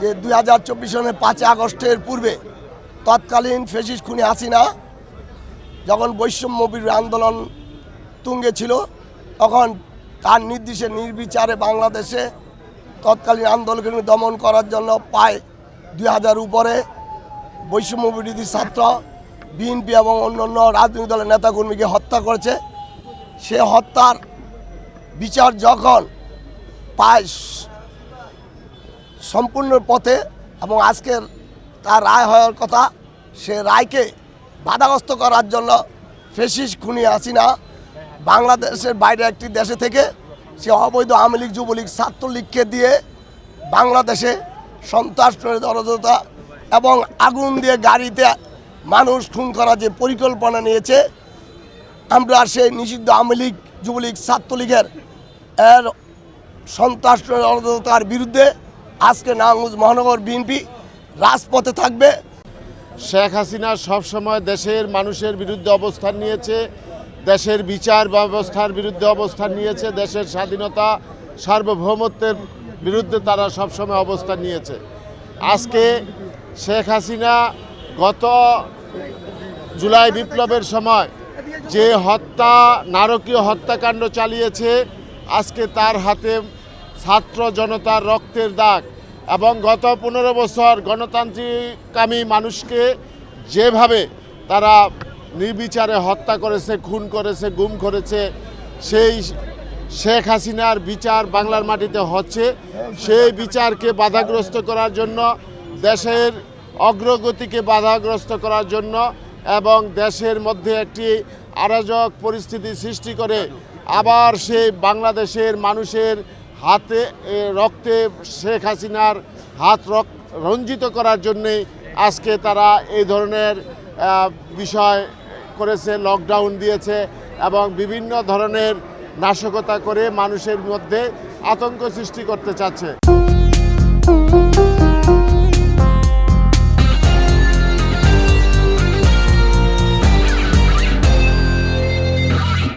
যে দুই হাজার চব্বিশ সনের পাঁচই আগস্টের পূর্বে তৎকালীন ফেসিস খুনি হাসিনা যখন বৈষম্য বিরোধী আন্দোলন তুঙ্গে ছিল, তখন তার নির্দেশে নির্বিচারে বাংলাদেশে তৎকালীন আন্দোলনকে দমন করার জন্য প্রায় দুই হাজার উপরে বৈষম্য বিরোধী ছাত্র, বিএনপি এবং অন্যান্য রাজনৈতিক দলের নেতাকর্মীকে হত্যা করেছে। সে হত্যার বিচার যখন পায় সম্পূর্ণ পথে এবং আজকের তার রায় হওয়ার কথা, সে রায়কে বাধাগ্রস্ত করার জন্য ফেসিস খুনি হাসিনা বাংলাদেশের বাইরে একটি দেশে থেকে সে অবৈধ আওয়ামী লীগ, যুবলীগ, ছাত্রলীগকে দিয়ে বাংলাদেশে সন্ত্রাস দরদতা এবং আগুন দিয়ে গাড়িতে মানুষ খুন করার যে পরিকল্পনা নিয়েছে, আমরা সেই নিষিদ্ধ আওয়ামী লীগ, যুবলীগ, ছাত্রলীগের এর সন্ত্রাস অরাজকতার বিরুদ্ধে আজকে নারায়ণগঞ্জ মহানগর বিএনপি রাজপথে থাকবে। শেখ হাসিনা সবসময় দেশের মানুষের বিরুদ্ধে অবস্থান নিয়েছে, দেশের বিচার ব্যবস্থার বিরুদ্ধে অবস্থান নিয়েছে, দেশের স্বাধীনতা, সার্বভৌমত্বের বিরুদ্ধে তারা সবসময় অবস্থান নিয়েছে। আজকে শেখ হাসিনা গত জুলাই বিপ্লবের সময় যে হত্যা, নারকীয় হত্যাকাণ্ড চালিয়েছে, আজকে তার হাতে ছাত্র জনতার রক্তের দাগ। এবং গত পনেরো বছর গণতান্ত্রিকামী মানুষকে যেভাবে তারা নির্বিচারে হত্যা করেছে, খুন করেছে, গুম করেছে, সেই শেখ হাসিনার বিচার বাংলার মাটিতে হচ্ছে। সেই বিচারকে বাধাগ্রস্ত করার জন্য, দেশের অগ্রগতিকে বাধাগ্রস্ত করার জন্য এবং দেশের মধ্যে একটি আরাজক পরিস্থিতি সৃষ্টি করে আবার সেই বাংলাদেশের মানুষের হাতে রক্তে শেখ হাসিনার হাত রঞ্জিত করার জন্যে আজকে তারা এই ধরনের বিষয় করেছে লকডাউন দিয়েছে এবং বিভিন্ন ধরনের নাশকতা করে মানুষের মধ্যে আতঙ্ক সৃষ্টি করতে চাচ্ছে।